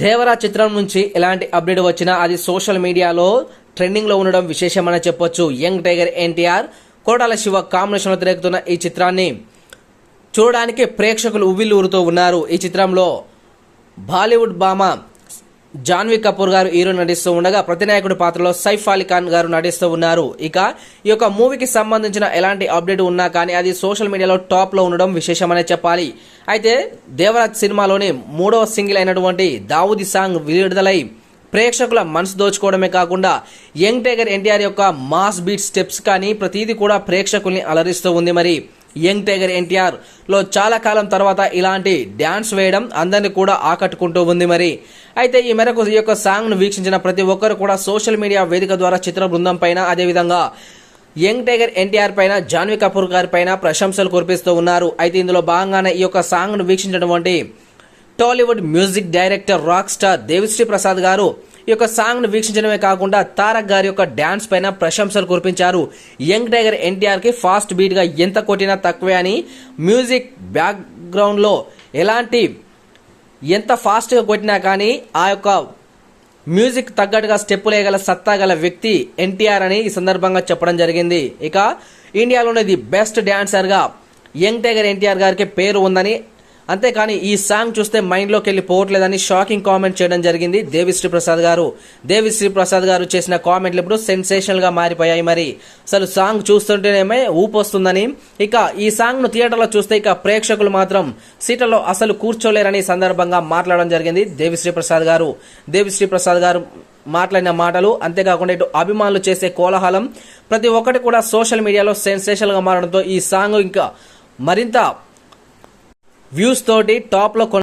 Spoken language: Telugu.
దేవరా చిత్రం నుంచి ఎలాంటి అప్డేట్ వచ్చినా అది సోషల్ మీడియాలో ట్రెండింగ్లో ఉండడం విశేషమని చెప్పొచ్చు. యంగ్ టైగర్ ఎన్టీఆర్ కోటాల శివ కాంబినేషన్లో తిరుగుతున్న ఈ చిత్రాన్ని చూడడానికి ప్రేక్షకులు ఉవ్విల్లూరుతూ ఉన్నారు. ఈ చిత్రంలో బాలీవుడ్ భామ జాన్వీ కపూర్ గారు హీరో నటిస్తూ ఉండగా ప్రతినాయకుడి పాత్రలో సైఫ్ అలీ ఖాన్ గారు నటిస్తూ ఉన్నారు. ఇక ఈ యొక్క మూవీకి సంబంధించిన ఎలాంటి అప్డేట్ ఉన్నా కానీ అది సోషల్ మీడియాలో టాప్లో ఉండడం విశేషమనే చెప్పాలి. అయితే దేవరాజ్ సినిమాలోని మూడవ సింగిల్ అయినటువంటి దావుది సాంగ్ విడుదలై ప్రేక్షకుల మనసు దోచుకోవడమే కాకుండా యంగ్ టైగర్ ఎన్టీఆర్ యొక్క మాస్ బీట్ స్టెప్స్ కానీ ప్రతిదీ కూడా ప్రేక్షకుల్ని అలరిస్తూ ఉంది మరి. యంగ్ టైగర్ ఎన్టీఆర్లో చాలా కాలం తర్వాత ఇలాంటి డ్యాన్స్ వేయడం అందరిని కూడా ఆకట్టుకుంటూ ఉంది మరి. అయితే ఈ మేరకు ఈ యొక్క సాంగ్ను వీక్షించిన ప్రతి ఒక్కరు కూడా సోషల్ మీడియా వేదిక ద్వారా చిత్ర బృందం పైన అదేవిధంగా యంగ్ టైగర్ ఎన్టీఆర్ పైన జాన్వీ కపూర్ గారి పైన ప్రశంసలు కురిపిస్తూ ఉన్నారు. అయితే ఇందులో భాగంగానే ఈ యొక్క సాంగ్ను వీక్షించినటువంటి Tollywood music director rock star Devi Sri Prasad గారు ఈ యొక్క సాంగ్ను వీక్షించడమే కాకుండా తారక్ గారి యొక్క డాన్స్ పైన ప్రశంసలు కురిపించారు. యంగ్ టైగర్ ఎన్టీఆర్కి ఫాస్ట్ బీట్గా ఎంత కొట్టినా తక్కువే అని మ్యూజిక్ బ్యాక్గ్రౌండ్లో ఎలాంటి ఎంత ఫాస్ట్గా కొట్టినా కానీ ఆ యొక్క మ్యూజిక్ తగ్గట్టుగా స్టెప్పులు లేయగల సత్తా గల వ్యక్తి ఎన్టీఆర్ అని ఈ సందర్భంగా చెప్పడం జరిగింది. ఇక ఇండియాలోనే ది బెస్ట్ డ్యాన్సర్గా యంగ్ టైగర్ ఎన్టీఆర్ గారికి పేరు ఉందని అంతేకాని ఈ సాంగ్ చూస్తే మైండ్లోకి వెళ్ళి పోవట్లేదని షాకింగ్ కామెంట్ చేయడం జరిగింది దేవిశ్రీ ప్రసాద్ గారు. దేవిశ్రీ ప్రసాద్ గారు చేసిన కామెంట్లు ఇప్పుడు సెన్సేషనల్గా మారిపోయాయి మరి. అసలు సాంగ్ చూస్తుంటేనేమే ఊపొస్తుందని ఇక ఈ సాంగ్ను థియేటర్లో చూస్తే ఇక ప్రేక్షకులు మాత్రం సీట్లలో అసలు కూర్చోలేరని సందర్భంగా మాట్లాడడం జరిగింది దేవిశ్రీ ప్రసాద్ గారు. దేవిశ్రీ ప్రసాద్ గారు మాట్లాడిన మాటలు అంతేకాకుండా ఇటు అభిమానులు చేసే కోలాహలం. ప్రతి ఒక్కటి కూడా సోషల్ మీడియాలో సెన్సేషన్గా మారడంతో ఈ సాంగ్ ఇంకా మరింత వ్యూస్ తోటి టాప్లో